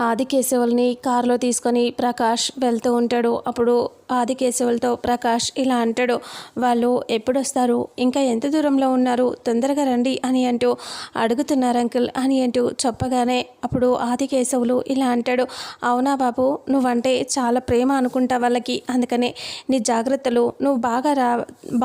ఆదికేశవుల్ని కారులో తీసుకొని ప్రకాష్ వెళ్తూ ఉంటాడు. అప్పుడు ఆదికేశవులతో ప్రకాష్ ఇలా అంటాడు వాళ్ళు ఎప్పుడొస్తారు? ఇంకా ఎంత దూరంలో ఉన్నారు? తొందరగా రండి అని అంటూ అడుగుతున్నారు అంకుల్ అని అంటూ చెప్పగానే అప్పుడు ఆదికేశవులు ఇలా అంటాడు అవునా బాబు నువ్వంటే చాలా ప్రేమ అనుకుంటా వాళ్ళకి. అందుకనే నీ జాగ్రత్తలు నువ్వు బాగా రా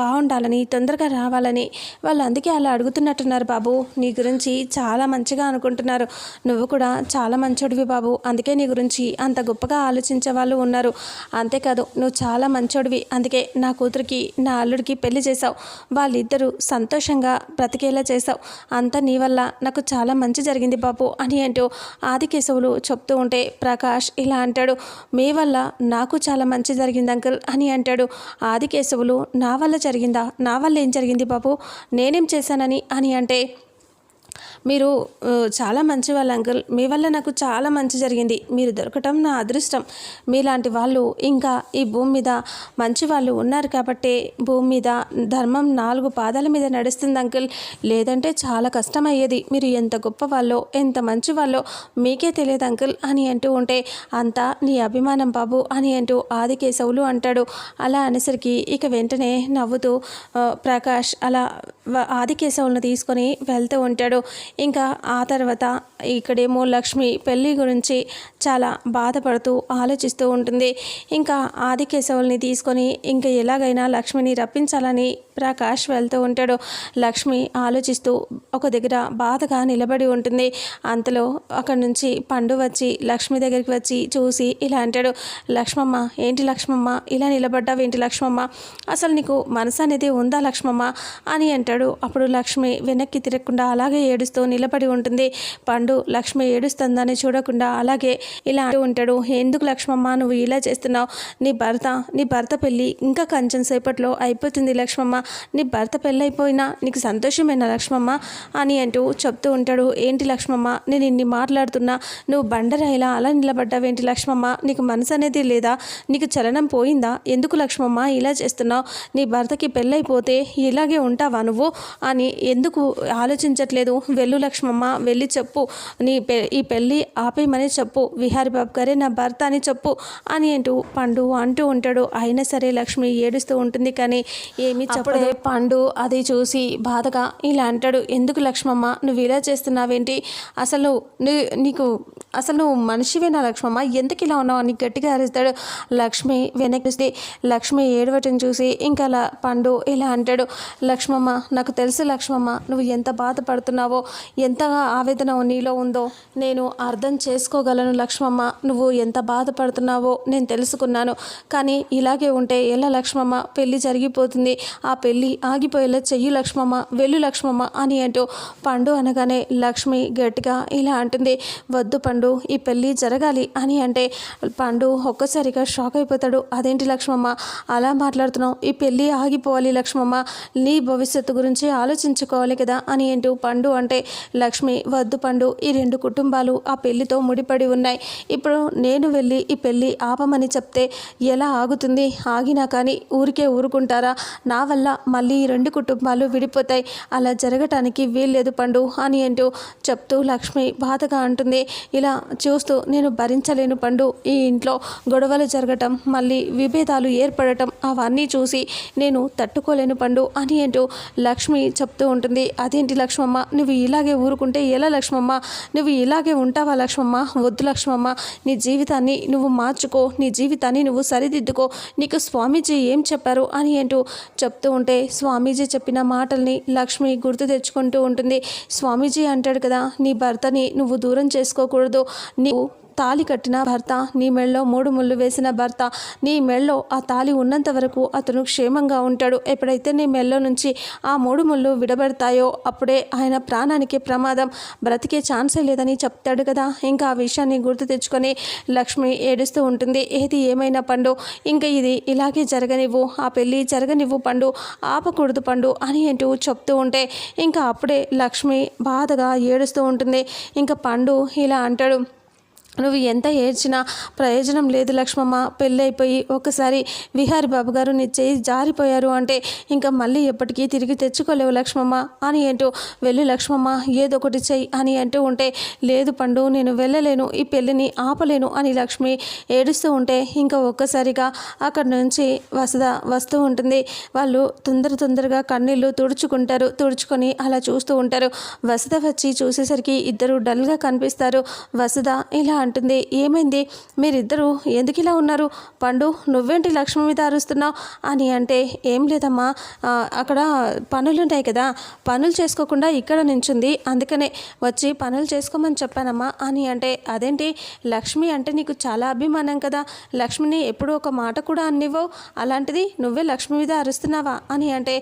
బాగుండాలని తొందరగా రావాలని వాళ్ళు అందుకే అలా అడుగుతున్నట్టున్నారు బాబు. నీ గురించి చాలా మంచిగా అనుకుంటున్నారు. నువ్వు కూడా చాలా మంచోడివి బాబు. బాబు. అందుకే నీ గురించి అంత గొప్పగా ఆలోచించే వాళ్ళు ఉన్నారు. అంతేకాదు నువ్వు చాలా మంచోడివి. అందుకే నా కూతురికి నా అల్లుడికి పెళ్ళి చేశావు. వాళ్ళిద్దరూ సంతోషంగా బ్రతికేలా చేశావు. అంతా నీ వల్ల. నాకు చాలా మంచి జరిగింది బాబు అని అంటూ ఆదికేశవులు చెప్తూ ఉంటే ప్రకాష్ ఇలా అంటాడు. మీ వల్ల నాకు చాలా మంచి జరిగింది అంకుల్ అని అంటాడు. ఆదికేశవులు నా వల్ల జరిగిందా? నా వల్ల ఏం జరిగింది బాబు? నేనేం చేశానని అని అంటే మీరు చాలా మంచి వాళ్ళు అంకుల్. మీ వల్ల నాకు చాలా మంచి జరిగింది. మీరు దొరకటం నా అదృష్టం. మీలాంటి వాళ్ళు ఇంకా ఈ భూమి మీద మంచి వాళ్ళు ఉన్నారు కాబట్టి భూమి మీద ధర్మం నాలుగు పాదాల మీద నడుస్తుంది అంకుల్. లేదంటే చాలా కష్టమయ్యేది. మీరు ఎంత గొప్ప వాళ్ళో ఎంత మంచి వాళ్ళో మీకే తెలియదు అంకుల్ అని అంటూ ఉంటే అంతా నీ అభిమానం బాబు అని అంటూ ఆదికేశవులు అంటాడు. అలా అనేసరికి ఇక వెంటనే నవ్వుతూ ప్రకాష్ అలా వ- ఆదికేశవులను తీసుకొని వెళ్తూ ఉంటాడు. ఇంకా ఆ తర్వాత ఇక్కడేమో లక్ష్మి పెళ్ళి గురించి చాలా బాధపడుతూ ఆలోచిస్తూ ఉంటుంది. ఇంకా ఆదికేశవుల్ని తీసుకొని ఇంకా ఎలాగైనా లక్ష్మిని రప్పించాలని ప్రకాష్ వెళ్తూ ఉంటాడు. లక్ష్మి ఆలోచిస్తూ ఒక దగ్గర బాధగా నిలబడి ఉంటుంది. అంతలో అక్కడి నుంచి పండు వచ్చి లక్ష్మి దగ్గరికి వచ్చి చూసి ఇలా అంటాడు లక్ష్మమ్మ ఏంటి లక్ష్మమ్మ? ఇలా నిలబడ్డావు ఏంటి లక్ష్మమ్మ? అసలు నీకు మనసు అనేది ఉందా లక్ష్మమ్మ? అని అంటాడు. అప్పుడు లక్ష్మి వెనక్కి తిరగకుండా అలాగే ఏడుస్తూ నిలబడి ఉంటుంది. పండు లక్ష్మి ఏడుస్తుందని చూడకుండా అలాగే ఇలా ఉంటాడు. ఎందుకు లక్ష్మమ్మ నువ్వు ఇలా చేస్తున్నావు? నీ భర్త నీ భర్త పెళ్ళి ఇంకా కొంచెం సేపట్లో అయిపోతుంది లక్ష్మమ్మ. నీ భర్త పెళ్ళైపోయినా నీకు సంతోషమేనా లక్ష్మమ్మ? అని అంటూ చెప్తూ ఉంటాడు. ఏంటి లక్ష్మమ్మ నేను ఇన్ని మాట్లాడుతున్నా నువ్వు బండరాయిలా అలా నిలబడ్డావేంటి లక్ష్మమ్మ? నీకు మనసు అనేది లేదా? నీకు చలనం పోయిందా? ఎందుకు లక్ష్మమ్మ ఇలా చేస్తున్నావు? నీ భర్తకి పెళ్ళైపోతే ఇలాగే ఉంటావా నువ్వు? అని ఎందుకు ఆలోచించట్లేదు. వెళ్ళు లక్ష్మమ్మ వెళ్ళి చెప్పు. నీ పె ఈ పెళ్ళి ఆపేయమని చెప్పు. విహారి బాబు గారే నా భర్త అని చెప్పు. అని అంటూ పండు అంటూ ఉంటాడు. అయినా సరే లక్ష్మి ఏడుస్తూ ఉంటుంది కానీ ఏమీ చెప్పడే పండు అది చూసి బాధగా ఇలా అంటాడు. ఎందుకు లక్ష్మమ్మ? నువ్వు ఇలా చేస్తున్నావేంటి? అసలు నీకు అసలు నువ్వు మనిషివేనా లక్ష్మమ్మ? ఎందుకు ఇలా ఉన్నావు? అని గట్టిగా అరుస్తాడు లక్ష్మి వెనక్కి లక్ష్మి ఏడవటం చూసి ఇంకా అలా పండు ఇలా అంటాడు. లక్ష్మమ్మ నాకు తెలుసు లక్ష్మమ్మ నువ్వు ఎంత బాధపడుతున్నావో ఎంతగా ఆవేదన నీలో ఉందో నేను అర్థం చేసుకోగలను లక్ష్మమ్మ. నువ్వు ఎంత బాధపడుతున్నావో నేను తెలుసుకున్నాను. కానీ ఇలాగే ఉంటే ఎలా లక్ష్మమ్మ? పెళ్ళి జరిగిపోతుంది. ఆ పెళ్ళి ఆగిపోయేలా చెయ్యి లక్ష్మమ్మ వెళ్ళు లక్ష్మమ్మ అని అంటూ పండు అనగానే లక్ష్మి గట్టిగా ఇలా అంటుంది. వద్దు పండు ఈ పెళ్ళి జరగాలి అని అంటే పండు ఒక్కసారిగా షాక్ అయిపోతాడు. అదేంటి లక్ష్మమ్మ? అలా మాట్లాడుతున్నావు. ఈ పెళ్ళి ఆగిపోవాలి లక్ష్మమ్మ. నీ భవిష్యత్తు గురించి ఆలోచించుకోవాలి కదా అని అంటూ పండు అంటే లక్ష్మి వద్దు పండు ఈ రెండు కుటుంబాలు ఆ పెళ్ళితో ముడిపడి ఉన్నాయి. ఇప్పుడు నేను వెళ్ళి ఈ పెళ్ళి ఆపమని చెప్తే ఎలా ఆగుతుంది? ఆగినా కానీ ఊరికే ఊరుకుంటారా? నా వల్ల మళ్ళీ ఈ రెండు కుటుంబాలు విడిపోతాయి. అలా జరగటానికి వీల్లేదు పండు అని అంటూ చెప్తూ లక్ష్మి బాధగా అంటుంది. ఇలా చూస్తూ నేను భరించలేను పండు. ఈ ఇంట్లో గొడవలు జరగటం మళ్ళీ విభేదాలు ఏర్పడటం అవన్నీ చూసి నేను తట్టుకోలేను పండు అని అంటూ లక్ష్మి చెప్తూ ఉంటుంది. అదేంటి లక్ష్మమ్మ? నువ్వు ఇలా ఇలాగే ఊరుకుంటే ఎలా లక్ష్మమ్మ? నువ్వు ఇలాగే ఉంటావా లక్ష్మమ్మ? వద్దు లక్ష్మమ్మ నీ జీవితాన్ని నువ్వు మార్చుకో నీ జీవితాన్ని నువ్వు సరిదిద్దుకో నీకు స్వామీజీ ఏం చెప్పారు అని అంటూ చెప్తూ ఉంటే స్వామీజీ చెప్పిన మాటల్ని లక్ష్మి గుర్తు తెచ్చుకుంటూ ఉంటుంది. స్వామీజీ అంటాడు కదా నీ భర్తని నువ్వు దూరం చేసుకోకూడదు. నీవు తాలి కట్టిన భర్త నీ మెళ్ళలో మూడు ముళ్ళు వేసిన భర్త నీ మెళ్ళలో ఆ తాలి ఉన్నంత వరకు అతను క్షేమంగా ఉంటాడు. ఎప్పుడైతే నీ మెళ్ళలో నుంచి ఆ మూడు ముళ్ళు విడబడతాయో అప్పుడే ఆయన ప్రాణానికి ప్రమాదం. బ్రతికే ఛాన్సే లేదని చెప్తాడు కదా. ఇంకా ఆ విషయాన్ని గుర్తు తెచ్చుకొని లక్ష్మి ఏడుస్తూ ఉంటుంది. ఏది ఏమైనా పండు ఇంకా ఇది ఇలాగే జరగనివ్వు ఆ పెళ్ళి జరగనివ్వు పండు ఆపకూడదు పండు అని అంటూ చెప్తూ ఉంటే ఇంకా అప్పుడే లక్ష్మి బాధగా ఏడుస్తూ ఉంటుంది. ఇంకా పండు ఇలా అంటాడు నువ్వు ఎంత ఏడ్చినా ప్రయోజనం లేదు లక్ష్మమ్మ. పెళ్ళైపోయి ఒకసారి విహారి బాబు గారు నీ చేయి జారిపోయారు అంటే ఇంకా మళ్ళీ ఎప్పటికీ తిరిగి తెచ్చుకోలేవు లక్ష్మమ్మ అని అంటూ వెళ్ళి లక్ష్మమ్మ ఏదో ఒకటి చెయ్యి అని అంటూ ఉంటే లేదు పండు నేను వెళ్ళలేను ఈ పెళ్ళిని ఆపలేను అని లక్ష్మి ఏడుస్తూ ఉంటే ఇంకా ఒక్కసారిగా అక్కడి నుంచి వసద వస్తూ ఉంటుంది. వాళ్ళు తొందర తొందరగా కన్నీళ్ళు తుడుచుకుంటారు తుడుచుకొని అలా చూస్తూ ఉంటారు. వసద వచ్చి చూసేసరికి ఇద్దరు డల్గా కనిపిస్తారు. వసద ఇలా అంటుంది. ఏమైంది? మీరిద్దరూ ఎందుకు ఇలా ఉన్నారు? పండు నువ్వేంటి లక్ష్మి మీద అరుస్తున్నావు? అని అంటే ఏం లేదమ్మా. అక్కడ పనులు ఉంటాయి కదా. పనులు చేసుకోకుండా ఇక్కడ నించుంది. అందుకనే వచ్చి పనులు చేసుకోమని చెప్పానమ్మా అని అంటే అదేంటి? లక్ష్మి అంటే నీకు చాలా అభిమానం కదా. లక్ష్మిని ఎప్పుడూ ఒక మాట కూడా అన్నివ్వవు. అలాంటిది నువ్వే లక్ష్మి మీద అరుస్తున్నావా? అని అంటే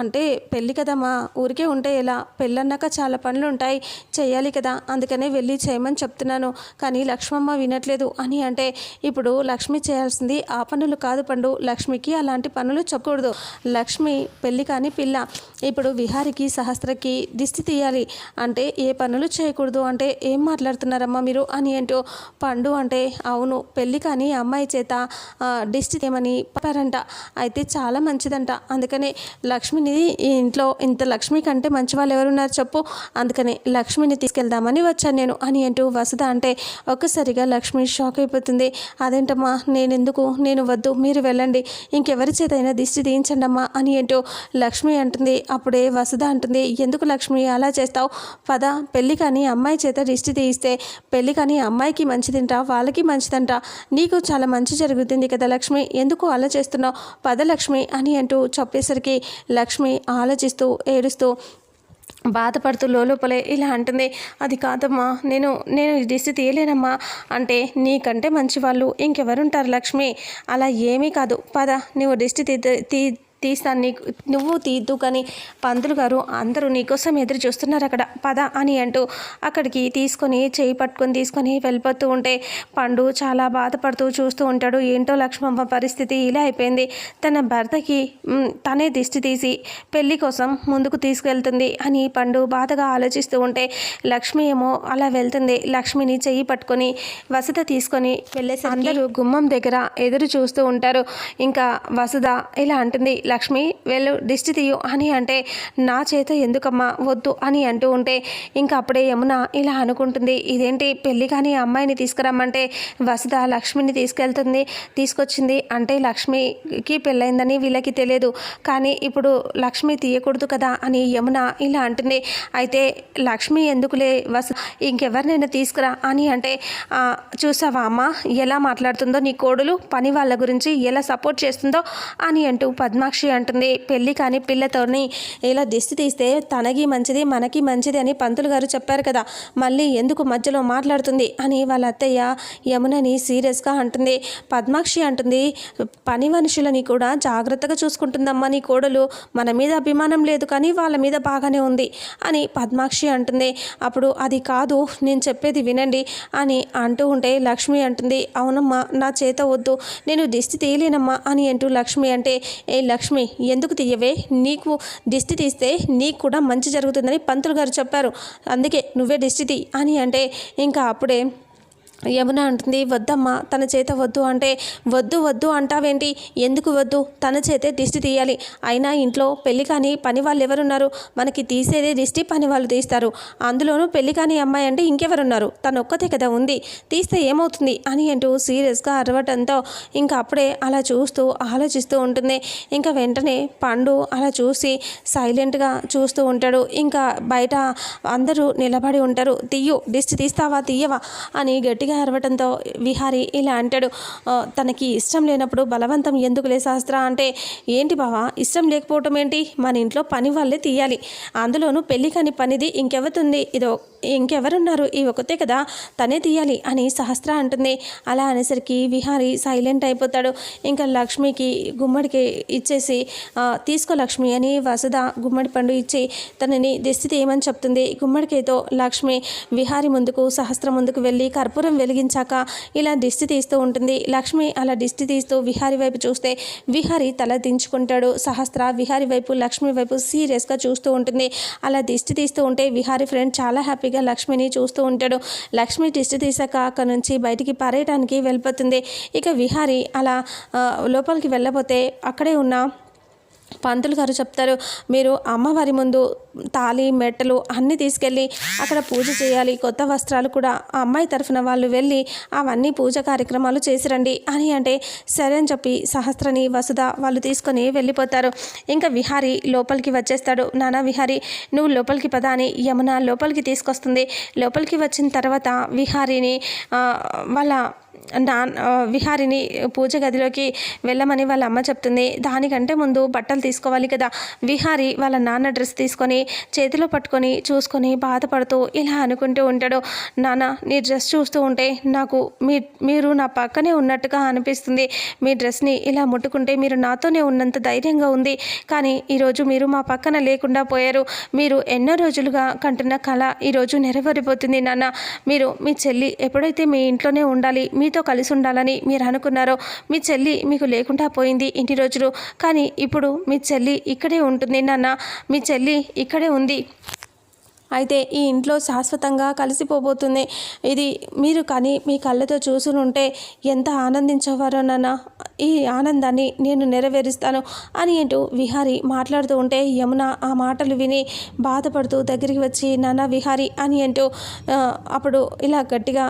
అంటే పెళ్ళి కదమ్మా. ఊరికే ఉంటే ఎలా? పెళ్ళన్నాక చాలా పనులు ఉంటాయి చేయాలి కదా. అందుకనే వెళ్ళి చేయమని చెప్తున్నాను. కానీ లక్ష్మమ్మ వినట్లేదు అని అంటే ఇప్పుడు లక్ష్మి చేయాల్సింది ఆ పనులు కాదు పండు లక్ష్మికి అలాంటి పనులు చెప్పకూడదు. లక్ష్మి పెళ్ళి కాని పిల్ల. ఇప్పుడు విహారికి సహస్రకి దిష్టి తీయాలి అంటే ఏ పనులు చేయకూడదు అంటే ఏం మాట్లాడుతున్నారమ్మా మీరు? అని ఏంటో పండు అంటే అవును పెళ్ళి కానీ అమ్మాయి చేత దిష్టి తీయమని చెప్పారంట. అయితే చాలా మంచిదంట. అందుకనే లక్ష్మిని ఈ ఇంట్లో ఇంత లక్ష్మి కంటే మంచి వాళ్ళు ఎవరున్నారు చెప్పు. అందుకనే లక్ష్మిని తీసుకెళ్దామని వచ్చాను నేను అని అంటూ వసుధ అంటే ఒక్కసారిగా లక్ష్మి షాక్ అయిపోతుంది. అదేంటమ్మా? నేనెందుకు? నేను వద్దు. మీరు వెళ్ళండి. ఇంకెవరి చేతైనా దిష్టి తీయించండి అమ్మా అని ఏంటో లక్ష్మి అంటుంది. అప్పుడే వసుధ అంటుంది. ఎందుకు లక్ష్మి? అలా చేస్తావు? పద. పెళ్ళి కానీ అమ్మాయి చేత దిష్టి తీయిస్తే పెళ్ళి కానీ అమ్మాయికి మంచిదింట? వాళ్ళకి మంచిదంట? నీకు చాలా మంచి జరుగుతుంది కదా లక్ష్మి. ఎందుకు అలా చేస్తున్నావు? పద లక్ష్మి అని అంటూ చెప్పేసరికి లక్ష్మి ఆలోచిస్తూ ఏడుస్తూ బాధపడుతూ లోపలే ఇలా అంటుంది అది కాదమ్మా నేను నేను దిశ దిష్టి తీయలేనమ్మా. అంటే నీకంటే మంచి వాళ్ళు ఇంకెవరుంటారు లక్ష్మి? అలా ఏమీ కాదు. పద నువ్వు దిష్టి తీ తీస్తాను. నీకు నువ్వు తీద్దు కానీ పంతులు గారు అందరూ నీకోసం ఎదురు చూస్తున్నారు అక్కడ. పద అని అంటూ అక్కడికి తీసుకొని చేయి పట్టుకొని తీసుకొని వెళ్ళిపోతూ ఉంటే పండు చాలా బాధపడుతూ చూస్తూ ఉంటాడు. ఏంటో లక్ష్మమ్మ పరిస్థితి ఇలా అయిపోయింది. తన భర్తకి తనే దిష్టి తీసి పెళ్ళి కోసం ముందుకు తీసుకెళ్తుంది అని పండు బాధగా ఆలోచిస్తూ ఉంటే లక్ష్మి ఏమో అలా వెళ్తుంది. లక్ష్మిని చెయ్యి పట్టుకొని వసత తీసుకొని వెళ్ళేసి అందరూ గుమ్మం దగ్గర ఎదురు చూస్తూ ఉంటారు. ఇంకా వసుధ ఇలా అంటుంది. లక్ష్మి వెళ్ళు దిష్టి తీయు అని అంటే నా చేత ఎందుకమ్మా వద్దు అని అంటూ ఉంటే ఇంకా అప్పుడే యమున ఇలా అనుకుంటుంది ఇదేంటి పెళ్ళి కానీ అమ్మాయిని తీసుకురమ్మంటే వసుధ లక్ష్మిని తీసుకెళ్తుంది తీసుకొచ్చింది అంటే లక్ష్మికి పెళ్ళైందని వీళ్ళకి తెలియదు. కానీ ఇప్పుడు లక్ష్మి తీయకూడదు కదా అని యమున ఇలా అంటుంది. అయితే లక్ష్మి ఎందుకులే వసు ఇంకెవరినైనా తీసుకురా అని అంటే చూసావా అమ్మ ఎలా మాట్లాడుతుందో నీ కోడలు పని వాళ్ళ గురించి ఎలా సపోర్ట్ చేస్తుందో అని అంటూ పద్మాక్షి అంటుంది. పెళ్ళి కాని పిల్లతోని ఇలా దిష్టి తీస్తే తనకి మంచిది మనకి మంచిది అని పంతులు గారు చెప్పారు కదా. మళ్ళీ ఎందుకు మధ్యలో మాట్లాడుతుంది అని వాళ్ళ అత్తయ్య యమునని సీరియస్గా అంటుంది. పద్మాక్షి అంటుంది పని మనుషులని కూడా జాగ్రత్తగా చూసుకుంటుందమ్మా నీ కోడలు. మన మీద అభిమానం లేదు కానీ వాళ్ళ మీద బాగానే ఉంది అని పద్మాక్షి అంటుంది. అప్పుడు అది కాదు నేను చెప్పేది వినండి అని అంటూ ఉంటే లక్ష్మి అంటుంది. అవునమ్మా నా చేత వద్దు. నేను దిష్టి తీయలేనమ్మా అని అంటూ లక్ష్మి అంటే ఏ లక్ష్మి లక్ష్మి ఎందుకు తీయవే? నీకు దిష్టి తీస్తే నీకు కూడా మంచి జరుగుతుందని పంతులు గారు చెప్పారు. అందుకే నువ్వే దిష్టి తీ అని అంటే ఇంకా అప్పుడే యమున అంటుంది వద్దమ్మా తన చేత వద్దు అంటే వద్దు వద్దు అంటావేంటి? ఎందుకు వద్దు? తన చేతే దిష్టి తీయాలి. అయినా ఇంట్లో పెళ్ళి కాని పని వాళ్ళు ఎవరున్నారు మనకి తీసేదే దిష్టి పని వాళ్ళు తీస్తారు. అందులోనూ పెళ్ళి కాని అమ్మాయి అంటే ఇంకెవరున్నారు? తను ఒక్కతే కదా ఉంది. తీస్తే ఏమవుతుంది? అని అంటూ సీరియస్గా అరవటంతో ఇంకా అప్పుడే అలా చూస్తూ ఆలోచిస్తూ ఉంటుంది. ఇంకా వెంటనే పండు అలా చూసి సైలెంట్గా చూస్తూ ఉంటాడు. ఇంకా బయట అందరూ నిలబడి ఉంటారు. తీయు దిష్టి తీస్తావా? తీయవా? అని గట్టి గట్టిగా అరవటంతో విహారి ఇలా అంటాడు తనకి ఇష్టం లేనప్పుడు బలవంతం ఎందుకులే శాస్త్ర? అంటే ఏంటి బావా ఇష్టం లేకపోవటం ఏంటి? మన ఇంట్లో పని వాళ్ళే తీయాలి. అందులోనూ పెళ్ళి కాని పనిది ఇంకెవతుంది ఇదో ఇంకెవరున్నారు? ఈ ఒకతే కదా తనే తీయాలి అని సహస్ర అంటుంది. అలా అనేసరికి విహారి సైలెంట్ అయిపోతాడు. ఇంకా లక్ష్మికి గుమ్మడికి ఇచ్చేసి తీసుకో లక్ష్మి అని వసుధ గుమ్మడి పండు ఇచ్చి తనని దిస్థితి ఏమని చెప్తుంది. గుమ్మడికైతో లక్ష్మి విహారి ముందుకు సహస్ర ముందుకు వెళ్ళి కర్పూరం వెలిగించాక ఇలా దిష్టి తీస్తూ ఉంటుంది. లక్ష్మి అలా దిష్టి తీస్తూ విహారి వైపు చూస్తే విహారి తల దించుకుంటాడు. సహస్ర విహారి వైపు లక్ష్మి వైపు సీరియస్గా చూస్తూ ఉంటుంది. అలా దిష్టి తీస్తూ ఉంటే విహారి ఫ్రెండ్ చాలా హ్యాపీగా లక్ష్మిని చూస్తూ ఉంటాడు. లక్ష్మి దిష్టి తీసాక అక్కడ నుంచి బయటికి పారేయడానికి వెళ్ళిపోతుంది. ఇక విహారి అలా లోపలికి వెళ్ళబోతే అక్కడే ఉన్న పంతులు గారు చెప్తారు మీరు అమ్మవారి ముందు తాళి మెట్టలు అన్నీ తీసుకెళ్ళి అక్కడ పూజ చేయాలి. కొత్త వస్త్రాలు కూడా ఆ అమ్మాయి తరఫున వాళ్ళు వెళ్ళి అవన్నీ పూజ కార్యక్రమాలు చేసిరండి అని అంటే సరే అని చెప్పి సహస్రని వసుధ వాళ్ళు తీసుకొని వెళ్ళిపోతారు. ఇంకా విహారి లోపలికి వచ్చేస్తాడు. నానా విహారి నువ్వు లోపలికి పద అని యమున లోపలికి తీసుకొస్తుంది. లోపలికి వచ్చిన తర్వాత విహారిని వాళ్ళ నా విహారిని పూజ గదిలోకి వెళ్ళమని వాళ్ళ అమ్మ చెప్తుంది. దానికంటే ముందు బట్టలు తీసుకోవాలి కదా. విహారి వాళ్ళ నాన్న డ్రెస్ తీసుకొని చేతిలో పట్టుకొని చూసుకొని బాధపడుతూ ఇలా అనుకుంటూ ఉంటాడు. నాన్న నీ డ్రెస్ చూస్తూ ఉంటే నాకు మీ మీరు నా పక్కనే ఉన్నట్టుగా అనిపిస్తుంది. మీ డ్రెస్ని ఇలా ముట్టుకుంటే మీరు నాతోనే ఉన్నంత ధైర్యంగా ఉంది. కానీ ఈరోజు మీరు మా పక్కన లేకుండా పోయారు. మీరు ఎన్నో రోజులుగా కంటున్న కళ ఈరోజు నెరవేరిపోతుంది నాన్న. మీరు మీ చెల్లి ఎప్పుడైతే మీ ఇంట్లోనే ఉండాలి మీతో కలిసి ఉండాలని మీరు అనుకున్నారో మీ చెల్లి మీకు లేకుండా పోయింది ఇంటి రోజులు. కానీ ఇప్పుడు మీ చెల్లి ఇక్కడే ఉంటుంది నాన్న. మీ చెల్లి ఇక్కడ అక్కడే ఉంది. అయితే ఈ ఇంట్లో శాశ్వతంగా కలిసిపోబోతుంది. ఇది మీరు కానీ మీ కళ్ళతో చూసునుంటే ఎంత ఆనందించేవారో నాన్న. ఈ ఆనందాన్ని నేను నెరవేరుస్తాను అని అంటూ విహారి మాట్లాడుతూ ఉంటే యమున ఆ మాటలు విని బాధపడుతూ దగ్గరికి వచ్చి నాన్న విహారి అని అంటూ అప్పుడు ఇలా గట్టిగా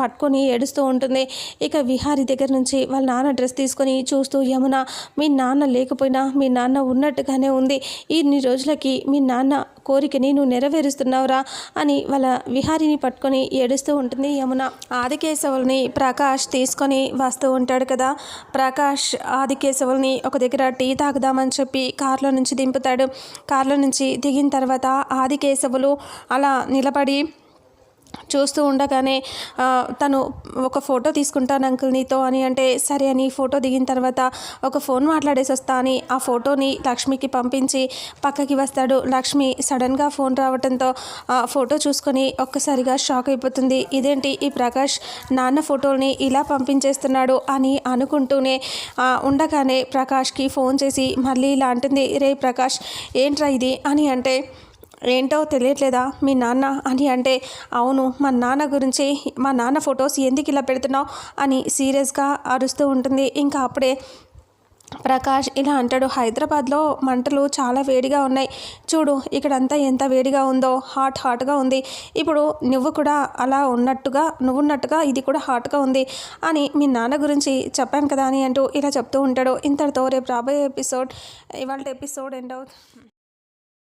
పట్టుకొని ఏడుస్తూ ఉంటుంది. ఇక విహారి దగ్గర నుంచి వాళ్ళ నాన్న డ్రెస్ తీసుకొని చూస్తూ యమున మీ నాన్న లేకపోయినా మీ నాన్న ఉన్నట్టుగానే ఉంది. ఇన్ని రోజులకి మీ నాన్న కోరికని నువ్వు నెరవేరుస్తున్నావురా అని వాళ్ళ విహారిని పట్టుకొని ఏడుస్తూ ఉంటుంది. యమున ఆదికేశవుల్ని ప్రకాష్ తీసుకొని వస్తూ ఉంటాడు కదా. ప్రకాష్ ఆదికేశవుల్ని ఒక దగ్గర టీ తాగుదామని చెప్పి కార్లో నుంచి దింపుతాడు. కార్లో నుంచి దిగిన తర్వాత ఆదికేశవులు అలా నిలబడి చూస్తూ ఉండగానే తను ఒక ఫోటో తీసుకుంటాను అంకుల్ నీతో అని అంటే సరే అని ఫోటో దిగిన తర్వాత ఒక ఫోన్ మాట్లాడేసి వస్తా అని ఆ ఫోటోని లక్ష్మికి పంపించి పక్కకి వస్తాడు. లక్ష్మి సడన్గా ఫోన్ రావడంతో ఆ ఫోటో చూసుకొని ఒక్కసారిగా షాక్ అయిపోతుంది. ఇదేంటి? ఈ ప్రకాష్ నాన్న ఫోటోని ఇలా పంపించేస్తున్నాడు అని అనుకుంటూనే ఉండగానే ప్రకాష్కి ఫోన్ చేసి మళ్ళీ ఇలా అంటుంది. రే ప్రకాష్ ఏంట్రా ఇది? అని అంటే ఏంటో తెలియట్లేదా? మీ నాన్న అని అంటే అవును మా నాన్న గురించి మా నాన్న ఫొటోస్ ఎందుకు ఇలా పెడుతున్నావు అని సీరియస్గా అరుస్తూ ఉంటుంది. ఇంకా అప్పుడే ప్రకాష్ ఇలా అంటాడు హైదరాబాద్లో మంటలు చాలా వేడిగా ఉన్నాయి. చూడు ఇక్కడంతా ఎంత వేడిగా ఉందో హాట్ హాట్గా ఉంది. ఇప్పుడు నువ్వు కూడా అలా ఉన్నట్టుగా నువ్వున్నట్టుగా ఇది కూడా హాట్గా ఉంది అని మీ నాన్న గురించి చెప్పాను కదా అని అంటూ ఇలా చెప్తూ ఉంటాడు. ఇంతటితో రేపు రాబోయే ఎపిసోడ్ ఇవాళ ఎపిసోడ్ ఎండ్ అవుతుంది.